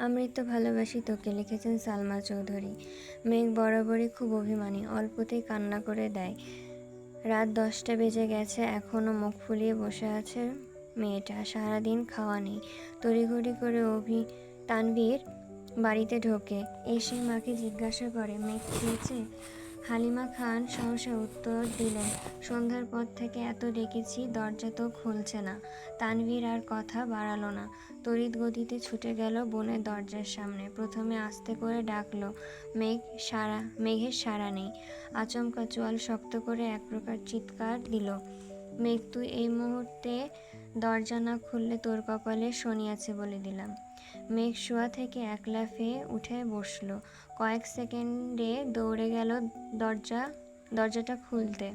আমৃত্য ভালোবাসি তোকে, লিখেছেন সালমা চৌধুরী। মেঘ বরাবরই খুব অভিমানী, অল্পতেই কান্না করে দেয়। রাত দশটা বেজে গেছে এখনও মুখ ফুলিয়ে বসে আছে মেয়েটা, সারাদিন খাওয়া নেই। তড়িঘড়ি করে অভি তানবীর বাড়িতে ঢোকে, এসে মাকে জিজ্ঞাসা করে, মেঘ খেয়েছে? হালিমা খান সহসা উত্তর দিলেন, সন্ধ্যার পর থেকে এত ডেকেছি, দরজা তো খুলছে না। তানভীর আর কথা বাড়ালো না। তড়িৎ গতিতে ছুটে গেল বোনের দরজার সামনে। প্রথমে আস্তে করে ডাকলো, মেঘ, সারা, মেঘের সারা নেই। আচমকা চোয়াল শক্ত করে এক প্রকার চিৎকার দিল, মেঘ, তুই এই মুহূর্তে দরজা না খুললে তোর কপালে শনি আছে বলে দিলাম। মেঘ শোয়া থেকে এক লাফে উঠে বসল। কয়েক সেকেন্ডে দৌড়ে গেল দরজা, দরজাটা খুলতে।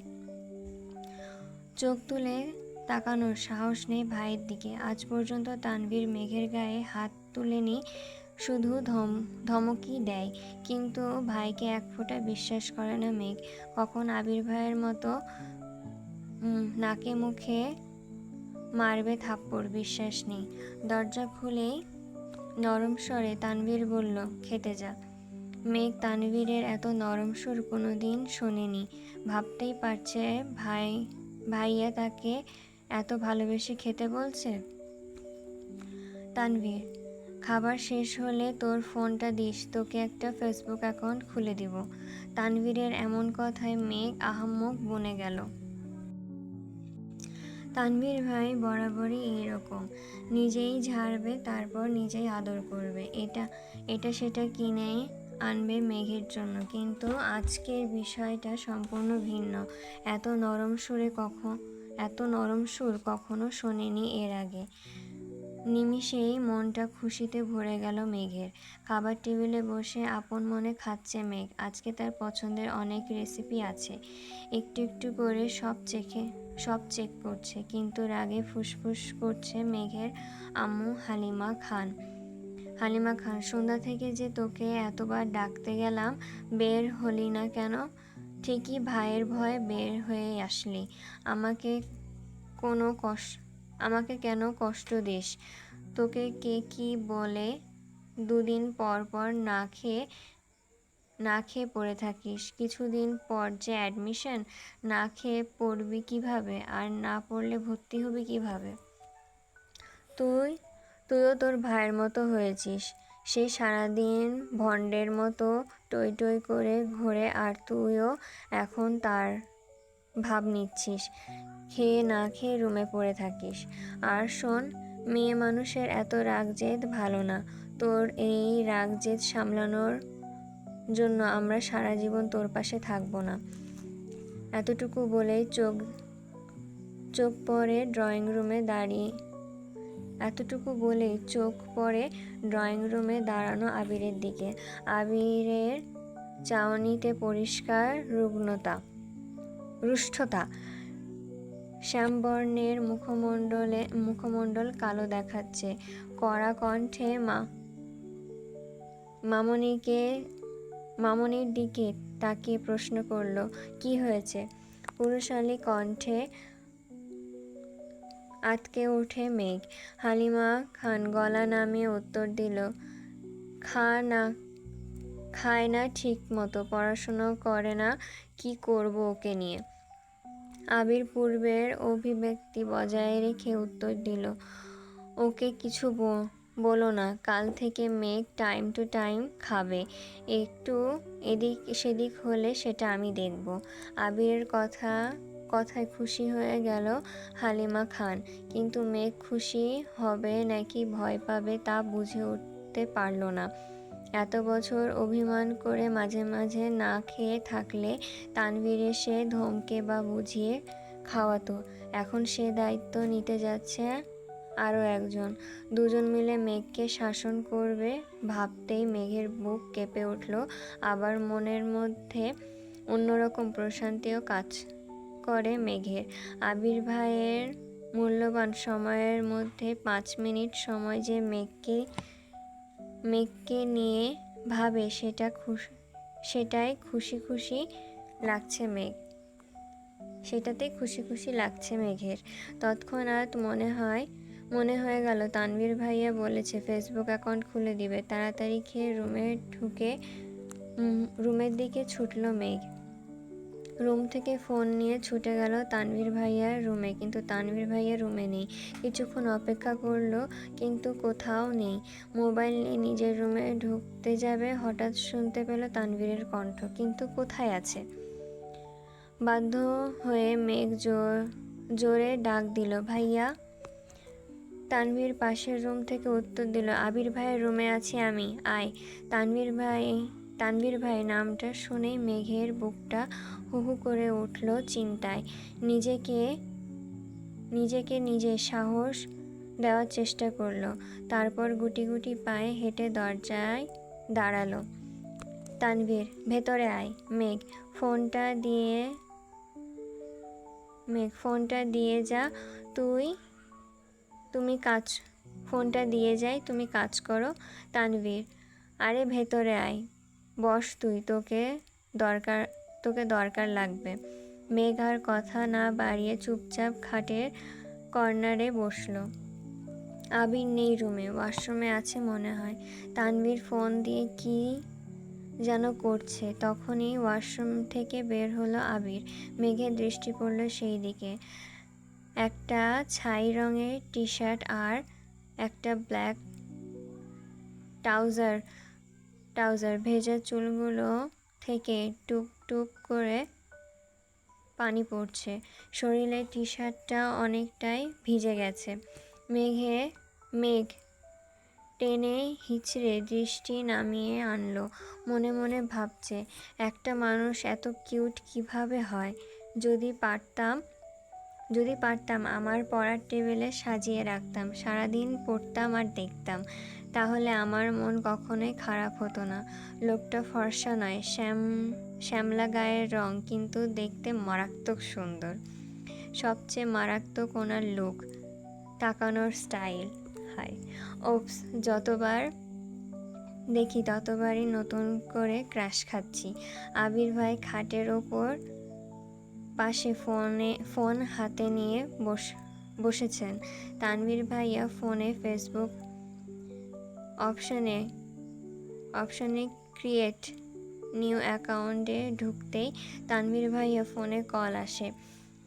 চোখ তুলে তাকানোর সাহস নেই ভাইয়ের দিকে। আজ পর্যন্ত তানভীর মেঘের গায়ে হাত তুলেনি, শুধু ধম, ধমকই দেয়। কিন্তু ভাইকে এক ফোঁটা বিশ্বাস করে না মেঘ। কখন আবির ভাইয়ের মতো নাকে মুখে মারবে থাপ্পড়, বিশ্বাস নেই। দরজা খুলেই নরম স্বরে তানভীর বলল, খেতে যা। মেঘ তানভীরের এত নরম সুর কোনোদিন শোনেনি। ভাবতেই পারছে ভাই, ভাইয়া তাকে এত ভালোবেসে খেতে বলছে? তানভীর, খাবার শেষ হলে তোর ফোনটা দিস, তোকে একটা ফেসবুক অ্যাকাউন্ট খুলে দিব। তানভীরের এমন কথায় মেঘ আহাম্মক বনে গেল। তানভীর ভাই বরাবরই এইরকম। নিজেই ঝাড়বে, তারপর নিজেই আদর করবে। এটা এটা সেটা কিনে আনবে মেঘের জন্য। কিন্তু আজকের বিষয়টা সম্পূর্ণ ভিন্ন। এত নরম সুরে কখন, এত নরম সুর কখনো শোনেনি এর আগে। নিমিষেই মনটা খুশিতে ভরে গেল মেঘের। খাবার টেবিলে বসে আপন মনে খাচ্ছে মেঘ। আজকে তার পছন্দের অনেক রেসিপি আছে। একটু একটু করে সব চেখে সব চেক করছে। কিন্তু রাগে ফুসফুস করছে মেঘের আম্মু হালিমা খান। হালিমা খান, সন্ধ্যা থেকে যে তোকে এতবার ডাকতে গেলাম, বের হলি না কেন? ঠিকই ভাইয়ের ভয়ে বের হয়ে আসলি। আমাকে কোনো কষ্ট আমাকে কেন কষ্ট দিস? তোকে কে কি বলে দুদিন পর পর না খেয়ে না খেয়ে পড়ে থাকিস। কিছুদিন পর যে অ্যাডমিশন না খেয়ে পড়বি কীভাবে? আর না পড়লে ভর্তি হবি কীভাবে? তুই, তুইও তোর ভাইয়ের মতো হয়েছিস। সে সারাদিন ভণ্ডের মতো টই টই করে ঘোরে আর তুইও এখন তার ভাব নিচ্ছিস। খেয়ে না খেয়ে রুমে পড়ে থাকিস। আর শোন, মেয়ে মানুষের এত রাগ জেদ ভালো না। তোর এই রাগ জেদ সামলানোর জন্য আমরা সারা জীবন তোর পাশে থাকব না। এতটুকু বলেই চোখ চোখ পরে ড্রয়িং রুমে দাঁড়িয়ে, এতটুকু বলেই চোখ পড়ে ড্রয়িং রুমে দাঁড়ানো আবিরের দিকে। আবিরের চাউনিতে পরিষ্কার রুগ্নতা, রুষ্ঠতা, শ্যামবর্ণের মুখমণ্ডলে, মুখমণ্ডল কালো দেখাচ্ছে। কড়া কণ্ঠে মা, মামনিকে মামনির দিকে তাকিয়ে প্রশ্ন করল, কি হয়েছে? পুরুষালী কণ্ঠে আটকে ওঠে মেঘ। হালিমা খান গলা নামিয়ে উত্তর দিল খা না, খায় না ঠিক মতো পড়াশুনো করে না, কি করব ওকে নিয়ে? আবির পূর্বের অভিব্যক্তি বজায় রেখে উত্তর দিল, ওকে কিছু বলো না, কাল থেকে মেঘ টাইম টু টাইম খাবে। একটু এদিক সেদিক হলে সেটা আমি দেখব। আবিরের কথা, কথায় খুশি হয়ে গেল হালিমা খান। কিন্তু মেঘ খুশি হবে নাকি ভয় পাবে তা বুঝে উঠতে পারল না। এত বছর অভিমান করে মাঝে মাঝে না খেয়ে থাকলে তানভীর এসে ধমকে বা বুঝিয়ে খাওয়াতো। এখন সে দায়িত্ব নিতে যাচ্ছে আরও একজন। দুজন মিলে মেঘকে শাসন করবে ভাবতেই মেঘের বুক কেঁপে উঠল। আবার মনের মধ্যে অন্যরকম প্রশান্তিও কাজ করে মেঘের। আবির ভাইয়ের মূল্যবান সময়ের মধ্যে পাঁচ মিনিট সময় যে মেঘকে মেঘকে নিয়ে ভাবে সেটা খুশি, সেটাই খুশি খুশি লাগছে মেঘ। সেটাতে খুশি খুশি লাগছে মেঘের। তৎক্ষণাৎ মনে হয় মনে হয়ে গেল, তানভীর ভাইয়া বলেছে ফেসবুক অ্যাকাউন্ট খুলে দিবে। তাড়াতাড়ি খেয়ে রুমে ঢুকে রুমের দিকে ছুটলো মেঘ। রুম থেকে ফোন নিয়ে ছুটে গেল তানভীর ভাইয়ার রুমে, কিন্তু তানভীর ভাইয়া রুমে নেই। কিছুক্ষণ অপেক্ষা করল, কিন্তু কোথাও নেই। মোবাইল নিয়ে নিজের রুমে ঢুকতে যাবে হঠাৎ শুনতে পেল তানভীরের কণ্ঠ, কিন্তু কোথায় আছে? বাধ্য হয়ে মেঘ জোর, জোরে ডাক দিল, ভাইয়া তানভীর পাশের রুম থেকে উত্তর দিল, আবির ভাইয়ের রুমে আছি আমি। আয়। তানভীর ভাই তানভীর ভাই নামটা শুনেই মেঘের বুকটা হু হু করে উঠল চিন্তায়। নিজেকে নিজেকে নিজে সাহস দেওয়ার চেষ্টা করল। তারপর গুটি গুটি পায়ে হেঁটে দরজায় দাঁড়াল। তানভীর, ভেতরে আয়। মেঘ, ফোনটা দিয়ে, মেঘ, ফোনটা দিয়ে যা, তুই তুমি কাজ, ফোনটা দিয়ে যাই, তুমি কাজ করো, তানভীর। আরে ভেতরে আয়। বস তুই, তোকে দরকার তোকে দরকার লাগবে। মেঘ আর কথা না বাড়িয়ে চুপচাপ খাটের কর্নারে বসল। আবির নেই রুমে, ওয়াশরুমে আছে মনে হয়। তানভীর ফোন দিয়ে কি যেন করছে, তখনই ওয়াশরুম থেকে বের হলো আবির। মেঘের দৃষ্টি পড়ল সেই দিকে। একটা ছাই রঙের টি শার্ট আর একটা ব্ল্যাক ট্রাউজার ট্রাউজার ভেজা চুলগুলো থেকে টুপ টুপ করে পানি পড়ছে। শরীরে টি শার্টটা অনেকটাই ভিজে গেছে। মেঘে, মেঘ টেনে হিচড়ে দৃষ্টি নামিয়ে আনলো, মনে মনে ভাবছে, একটা মানুষ এত কিউট কীভাবে হয়? যদি পারতাম যদি পারতাম, আমার পড়ার টেবিলে সাজিয়ে রাখতাম, সারাদিন পড়তাম আর দেখতাম, তাহলে আমার মন কখনোই খারাপ হতো না। লোকটা ফর্সা নয়, শ্যাম, শ্যামলা গায়ের রং, কিন্তু দেখতে মারাত্মক সুন্দর। সবচেয়ে মারাত্মক ওনার লুক তাকানোর স্টাইল হাই ওপস যতবার দেখি ততবারই নতুন করে ক্রাশ খাচ্ছি। আবির ভাই খাটের ওপর পাশে ফোনে, ফোন হাতে নিয়ে বস, বসেছেন। তানভীর ভাইয়া ফোনে ফেসবুক অপশনে অপশনে ক্রিয়েট নিউ অ্যাকাউন্টে ঢুকতেই তানভীর ভাইয়া ফোনে কল আসে।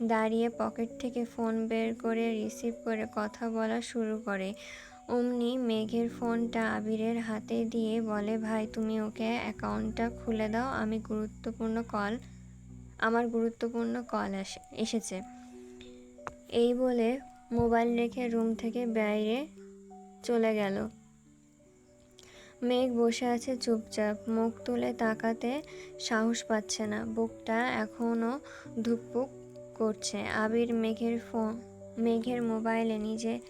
দাঁড়িয়ে পকেট থেকে ফোন বের করে রিসিভ করে কথা বলা শুরু করে। অমনি মেঘের ফোনটা আবিরের হাতে দিয়ে বলে, ভাই, তুমি ওকে অ্যাকাউন্টটা খুলে দাও, আমি গুরুত্বপূর্ণ কল আমার গুরুত্বপূর্ণ কল আসে, এসেছে। এই বলে মোবাইল রেখে রুম থেকে বাইরে চলে গেল। মেঘ বসে আছে চুপচাপ, মুখ তুলে তাকাতে সাহস পাচ্ছে না। বুকটা এখনও ধুকপুক করছে। আবির মেঘের ফোন মেঘের মোবাইলে নিজে,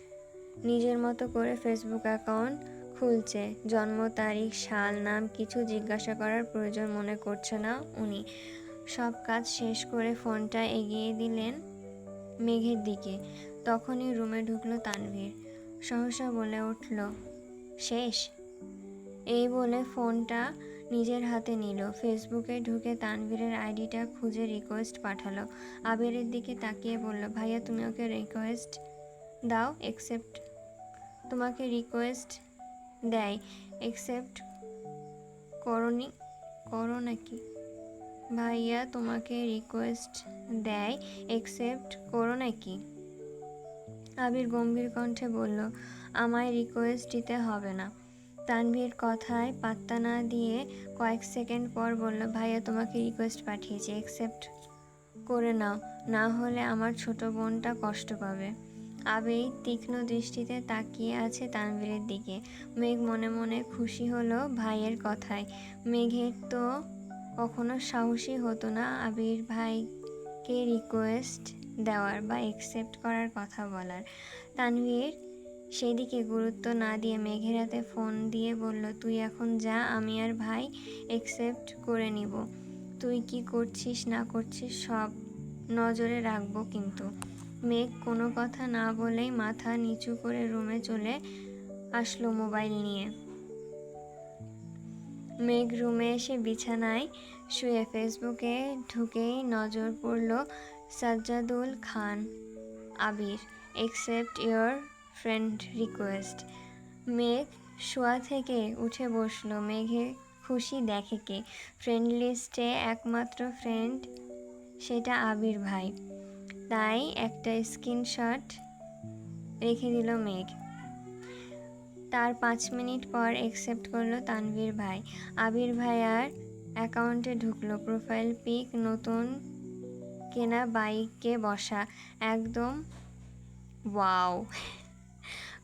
নিজের মতো করে ফেসবুক অ্যাকাউন্ট খুলছে। জন্ম, তারিখ, সাল, নাম কিছু জিজ্ঞাসা করার প্রয়োজন মনে করছে না উনি। সব কাজ শেষ করে ফোনটা এগিয়ে দিলেন মেঘের দিকে। তখনই রুমে ঢুকলো তানভীর। সহসা বলে উঠল, শেষ? এই বলে ফোনটা নিজের হাতে নিল। ফেসবুকে ঢুকে তানভীরের আইডিটা খুঁজে রিকোয়েস্ট পাঠালো। আবিরের দিকে তাকিয়ে বলল, ভাইয়া, তুমি ওকে রিকোয়েস্ট দাও একসেপ্ট তোমাকে রিকোয়েস্ট দেয় একসেপ্ট করনি করো নাকি? ভাইয়া তোমাকে রিকোয়েস্ট দেয় একসেপ্ট করো নাকি? আবির গম্ভীর কণ্ঠে বলল, আমায় রিকোয়েস্ট দিতে হবে না। তানভীর কথায় পাত্তা না দিয়ে কয়েক সেকেন্ড পর বলল, ভাইয়া তোমাকে রিকোয়েস্ট পাঠিয়েছি একসেপ্ট করে নাও, না হলে আমার ছোট বোনটা কষ্ট পাবে। আবেই তীক্ষ্ণ দৃষ্টিতে তাকিয়ে আছে তানভীরের দিকে। মেঘ মনে মনে খুশি হলো ভাইয়ের কথায়। মেঘের তো কখনো সাহসী হতো না আবির ভাইকে রিকোয়েস্ট দেওয়ার বা একসেপ্ট করার কথা বলার। তানভীর সেদিকে গুরুত্ব না দিয়ে মেঘের হাতে ফোন দিয়ে বলল, তুই এখন যা, আমি আর ভাই একসেপ্ট করে নিব। তুই কি করছিস, না করছিস, সব নজরে রাখব কিন্তু। মেঘ কোনো কথা না বলেই মাথা নিচু করে রুমে চলে আসলো মোবাইল নিয়ে। মেঘ রুমে এসে বিছানায় শুয়ে ফেসবুকে ঢুকেই নজর পড়ল Sajjadul Khan, Abir accept your friend request Megh শোয়া থেকে উঠে বসল। মেঘে খুশি দেখে কে? ফ্রেন্ড লিস্টে একমাত্র ফ্রেন্ড সেটা আবির ভাই। তাই একটা স্ক্রিনশট রেখে দিল মেঘ। তার পাঁচ মিনিট পর একসেপ্ট করল তানভীর ভাই। আবির ভাই আর অ্যাকাউন্টে ঢুকলো। প্রোফাইল পিক নতুন কেনা বাইকে বসা। একদম ওয়াও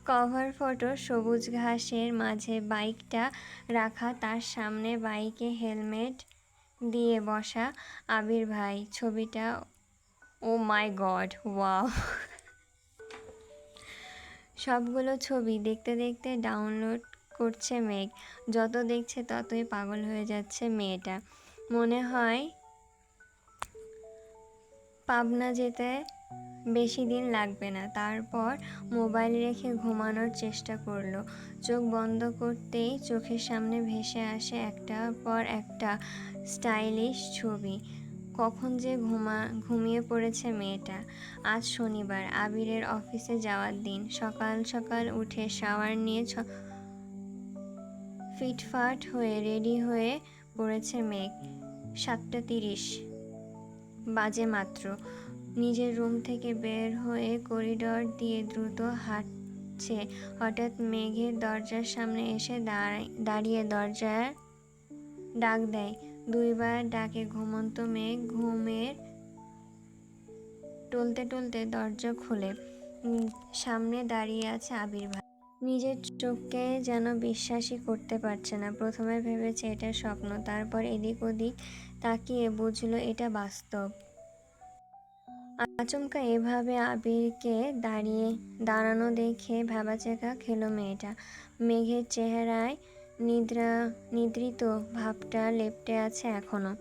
কভার ফটো সবুজ ঘাসের মাঝে বাইকটা রাখা। তার সামনে বাইকে হেলমেট দিয়ে বসা আবির ভাই। ছবিটা ও মাই গড ওয়াও সবগুলো ছবি দেখতে দেখতে ডাউনলোড করছে মেঘ। যত দেখছে ততই পাগল হয়ে যাচ্ছে মেয়েটা। মনে হয় পাবনা যেতে বেশি দিন লাগবে না। তারপর মোবাইল রেখে ঘুমানোর চেষ্টা করল। চোখ বন্ধ করতেই চোখের সামনে ভেসে আসে একটার পর একটা স্টাইলিশ ছবি। কখন যে ঘুমা, ঘুমিয়ে পড়েছে মেয়েটা। আজ শনিবার, আবিরের অফিসে যাওয়ার দিন। সকাল সকাল উঠে শাওয়ার নিয়ে ফিটফাট হয়ে, রেডি হয়ে পড়েছে মেঘ। সাতটা তিরিশ বাজে মাত্র। নিজের রুম থেকে বের হয়ে করিডর দিয়ে দ্রুত হাঁটছে। হঠাৎ মেঘের দরজার সামনে এসে দাঁড়িয়ে দরজার ডাক দেয়। দুইবার ডাকে ঘুমন্ত মেঘ ঘুমের টলতে টলতে দরজা খুলে। সামনে দাঁড়িয়ে আছে আবির ভাই। নিজের চোখকে যেন বিশ্বাসই করতে পারছে না। প্রথমে ভেবেছে এটা স্বপ্ন, তারপর এদিক ওদিক তাকিয়ে বুঝলো এটা বাস্তব। আচমকা এভাবে আবিরকে দাঁড়িয়ে দাঁড়ানো দেখে ভাবাচেকা খেলো মেয়েটা। মেঘের চেহারায় নিদ্রা, নিদ্রিত ভাবটা লেপটে আছে এখনও।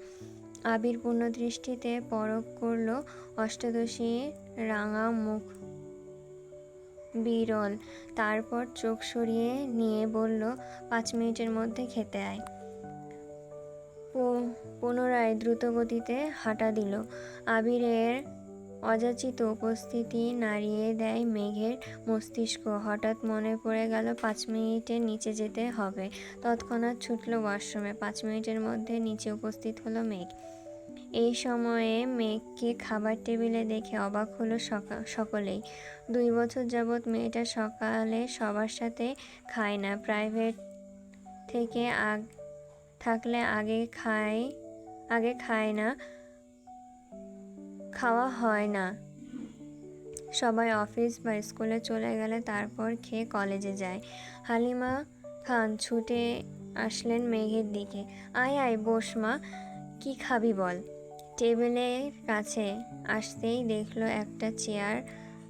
আবির দৃষ্টিতে পরক করল অষ্টাদশী রাঙা মুখ বিরল। তারপর চোখ সরিয়ে নিয়ে বলল, পাঁচ মিনিটের মধ্যে খেতে আয়। পুনরায় দ্রুতগতিতে হাঁটা দিল। আবিরের অযাচিত উপস্থিতি নাড়িয়ে দেয় মেঘের মস্তিষ্ক। হঠাৎ মনে পড়ে গেল, পাঁচ মিনিটের নিচে যেতে হবে। তৎক্ষণাৎ ছুটল ওয়াশরুমে। পাঁচ মিনিটের মধ্যে নিচে উপস্থিত হলো মেঘ। এই সময়ে মেঘকে খাবার টেবিলে দেখে অবাক হলো সকা- সকলেই। দুই বছর যাবৎ মেয়েটা সকালে সবার সাথে খায় না। প্রাইভেট থেকে আগ থাকলে আগে খায় আগে খায় না। খাওয়া হয় না। সবাই অফিস বা স্কুলে চলে গেলে তারপর খেয়ে কলেজে যায়। হালিমা খান ছুটে আসলেন মেঘের দিকে। আয় আয়, বস মা, কি খাবি বল? টেবিলের কাছে আসতেই দেখল একটা চেয়ার,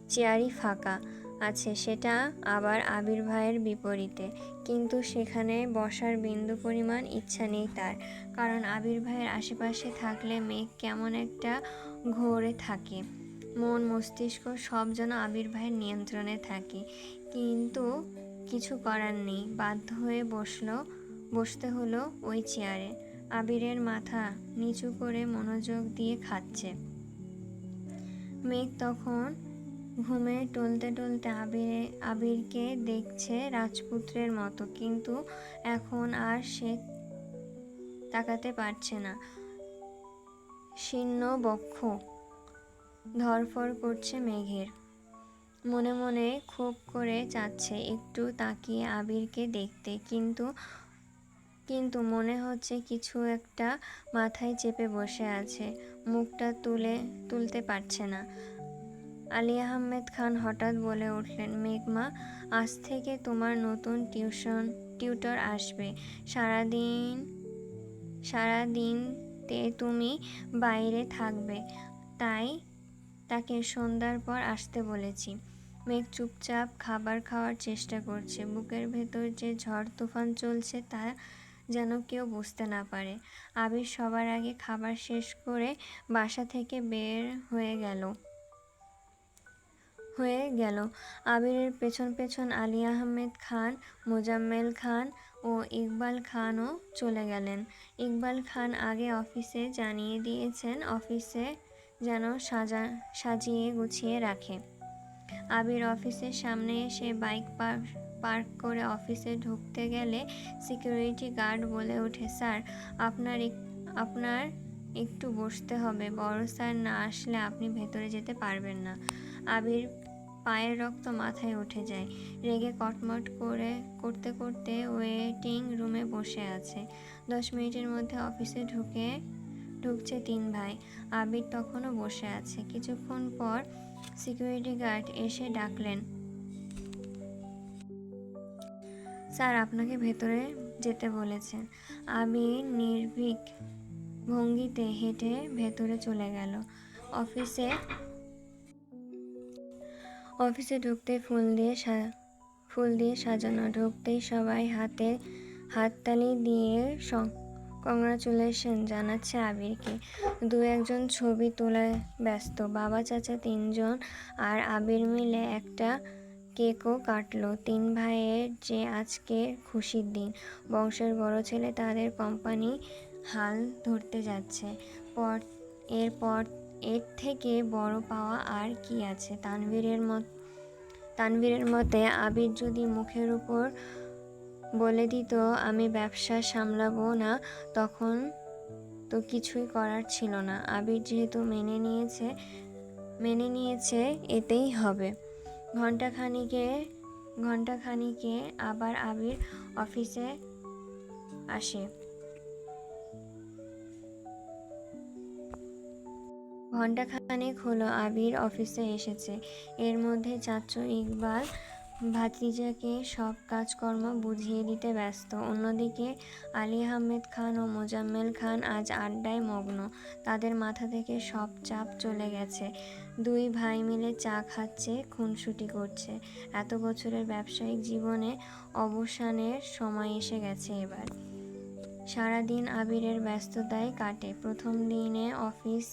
চেয়ারই ফাঁকা। আছে, সেটা আবার আবির ভাইয়ের বিপরীতে। কিন্তু সেখানে বসার বিন্দু পরিমাণ ইচ্ছা নেই তার। কারণ আবির ভাইয়ের আশেপাশে থাকলে মেঘ কেমন একটা ঘোরে থাকে। মন, মস্তিষ্ক সব যেন আবির ভাইয়ের নিয়ন্ত্রণে থাকে। কিন্তু কিছু করার নেই। বাধ্য হয়ে বসল, বসতে হলো ওই চেয়ারে। আবিরের মাথা নিচু করে মনোযোগ দিয়ে খাচ্ছে। মেঘ তখন ঘুমে টলতে টলতে আবিরে, আবিরকে দেখছে রাজপুত্রের মতো, কিন্তু এখন আর সে তাকাতে পারছে না। শীর্ণ বক্ষ ধরফর করছে মেঘের। মনে মনে খুব করে চাচ্ছে, একটু তাকিয়ে আবিরকে দেখতে, কিন্তু কিন্তু মনে হচ্ছে কিছু একটা মাথায় চেপে বসে আছে, মুখটা তুলে, তুলতে পারছে না। আলী আহমেদ খান হঠাৎ বলে উঠলেন, মেঘমা, আজ থেকে তোমার নতুন টিউশন, টিউটর আসবে। সারাদিন সারাদিন তে তুমি বাইরে থাকবে। তাই তাকে সন্ধ্যার পর আসতে বলেছি। মেঘ চুপচাপ খাবার খাওয়ার চেষ্টা করছে। বুকের ভেতর যে ঝড় তুফান চলছে তা যেন কেউ বুঝতে না পারে। আবির সবার আগে খাবার শেষ করে বাসা থেকে বের হয়ে গেল। হয়ে গেল। আবিরের পেছন পেছন আলী আহমেদ খান, মোজাম্মেল খান ও ইকবাল খানও চলে গেলেন। ইকবাল খান আগে অফিসে জানিয়ে দিয়েছেন, অফিসে যেন সাজা, সাজিয়ে গুছিয়ে রাখে। আবির অফিসের সামনে এসে বাইক পার্ক পার্ক করে অফিসে ঢুকতে গেলে সিকিউরিটি গার্ড বলে ওঠে, স্যার, আপনার আপনার একটু বসতে হবে, বড় স্যার না আসলে আপনি ভেতরে যেতে পারবেন না। আবির পায়ের রক্ত মাথায় উঠে যায়। রেগে কটমট করে, করতে করতে ওয়েটিং রুমে বসে আছে। দশ মিনিটের মধ্যে অফিসে ঢুকে, ঢুকছে তিন ভাই। আবির তখনও বসে আছে। কিছুক্ষণ পর সিকিউরিটি গার্ড এসে ডাকলেন, স্যার, আপনাকে ভেতরে যেতে বলেছেন। আবির নির্ভীক ভঙ্গিতে হেঁটে ভেতরে চলে গেল। অফিসে অফিসে ঢুকতে ফুল দিয়ে ফুল দিয়ে সাজানো ঢুকতেই সবাই হাতে হাততালি দিয়ে কংগ্রাচুলেশন জানাচ্ছে আবিরকে। দু একজন ছবি তোলায় ব্যস্ত, বাবা, চাচা তিনজন আর আবির মিলে একটা কেকও কাটলো। তিন ভাইয়ের যে আজকে খুশির দিন, বংশের বড় ছেলে তাদের কোম্পানি হাল ধরতে যাচ্ছে। পর, এরপর এর থেকে বড় পাওয়া আর কি আছে? তানভীরের মত, তানভীরের মতে, আবির যদি মুখের উপর বলে দিত, আমি ব্যবসা সামলাবো না, তখন তো কিছুই করার ছিল না। আবির যেহেতু মেনে নিয়েছে মেনে নিয়েছে, এতেই হবে। ঘন্টাখানিকে ঘন্টাখানিকে আবার আবির অফিসে আসে। ঘন্টাখানেক হলো আবির অফিসে এসেছে। এর মধ্যে চাচু ইকবাল ভাতিজাকে সব কাজকর্ম বুঝিয়ে দিতে ব্যস্ত। অন্যদিকে আলী আহমেদ খান ও মোজাম্মেল খান আজ আড্ডায় মগ্ন। তাদের মাথা থেকে সব চাপ চলে গেছে। দুই ভাই মিলে চা খাচ্ছে, খুনসুটি করছে। এত বছরের ব্যবসায়িক জীবনে অবসানের সময় এসে গেছে এবার। সারাদিন আবিরের ব্যস্ততায় কাটে। প্রথম দিনে অফিস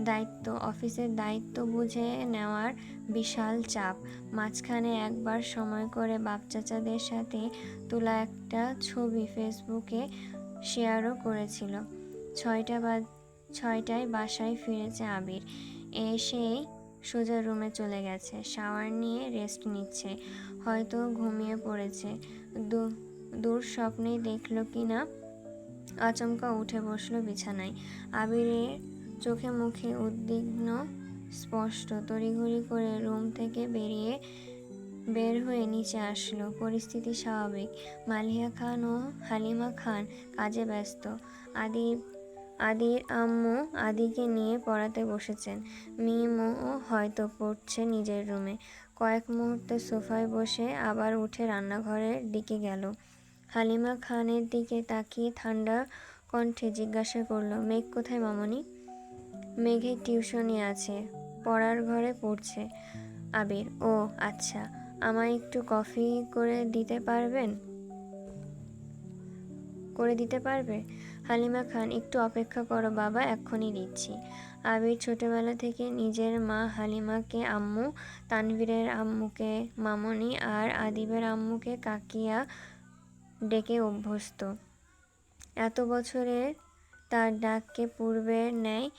দায়িত্ব, অফিসের দায়িত্ব বুঝে নেওয়ার বিশাল চাপ। মাঝখানে একবার সময় করে বাপ চাচাদের সাথে তোলা একটা ছবি ফেসবুকে শেয়ারও করেছিল। ছয়টা বা ছয়টায় বাসায় ফিরেছে আবির। এসেই সোজা রুমে চলে গেছে। শাওয়ার নিয়ে রেস্ট নিচ্ছে। হয়তো ঘুমিয়ে পড়েছে। দূর স্বপ্নেই দেখল কি না আচমকা উঠে বসল বিছানায়। আবিরের চোখে মুখে উদ্বিগ্ন, স্পষ্ট। তড়িঘড়ি করে রুম থেকে বেরিয়ে বের হয়ে নিচে আসলো। পরিস্থিতি স্বাভাবিক। মালিয়া খান ও হালিমা খান কাজে ব্যস্ত। আদি আদির আম্মু আদিকে নিয়ে পড়াতে বসেছেন। মিমও হয়তো পড়ছে নিজের রুমে। কয়েক মুহূর্তে সোফায় বসে আবার উঠে রান্নাঘরের দিকে গেল। হালিমা খানের দিকে তাকিয়ে ঠান্ডা কণ্ঠে জিজ্ঞাসা করল, মেঘ কোথায় মামনি? মেঘের টিউশনি আছে, পড়ার ঘরে পড়ছে। আবির, ও আচ্ছা আমায় একটু কফি করে দিতে পারবেন? করে দিতে পারবে? হালিমা খান, একটু অপেক্ষা করো বাবা, এক্ষুনি দিচ্ছি। আবির ছোটবেলা থেকে নিজের মা হালিমাকে আম্মু, তানভীরের আম্মুকে মামনি আর আদিবের আম্মুকে কাকিয়া ডেকে অভ্যস্ত। এত বছরের তার ডাককে পূর্বের ন্যায়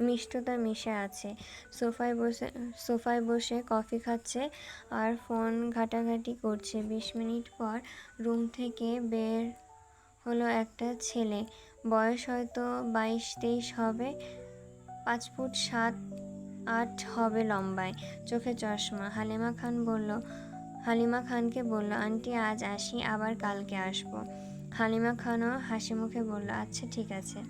মিষ্টতা মিশে আছে। সোফায় বসে সোফায় বসে কফি খাচ্ছে আর ফোন ঘাটাঘাটি করছে। বিশ মিনিট পর রুম থেকে বের হলো একটা ছেলে। বয়স হয়তো বাইশ তেইশ হবে, পাঁচ ফুট সাত আট হবে লম্বায়। চোখে চশমা। হালিমা খান বলল, হালিমা খানকে বলল, আন্টি, আজ আসি, আবার কালকে আসব। হালিমা খানও হাসি মুখে বলল আচ্ছা ঠিক আছে।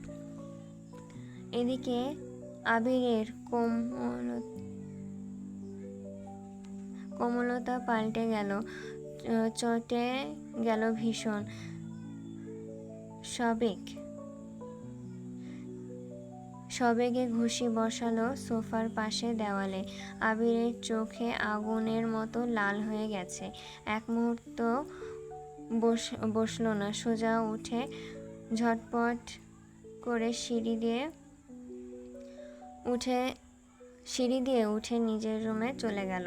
এদিকে আবিরের কোমল কোমলতা পাল্টে গেল, চটে গেল ভীষণ সবেগ। সবেগে ঘুষি বসালো সোফার পাশে দেওয়ালে। আবিরের চোখে আগুনের মতো লাল হয়ে গেছে। এক মুহূর্ত বস, বসল না, সোজা উঠে ঝটপট করে সিঁড়ি দিয়ে উঠে সিঁড়ি দিয়ে উঠে নিজের রুমে চলে গেল।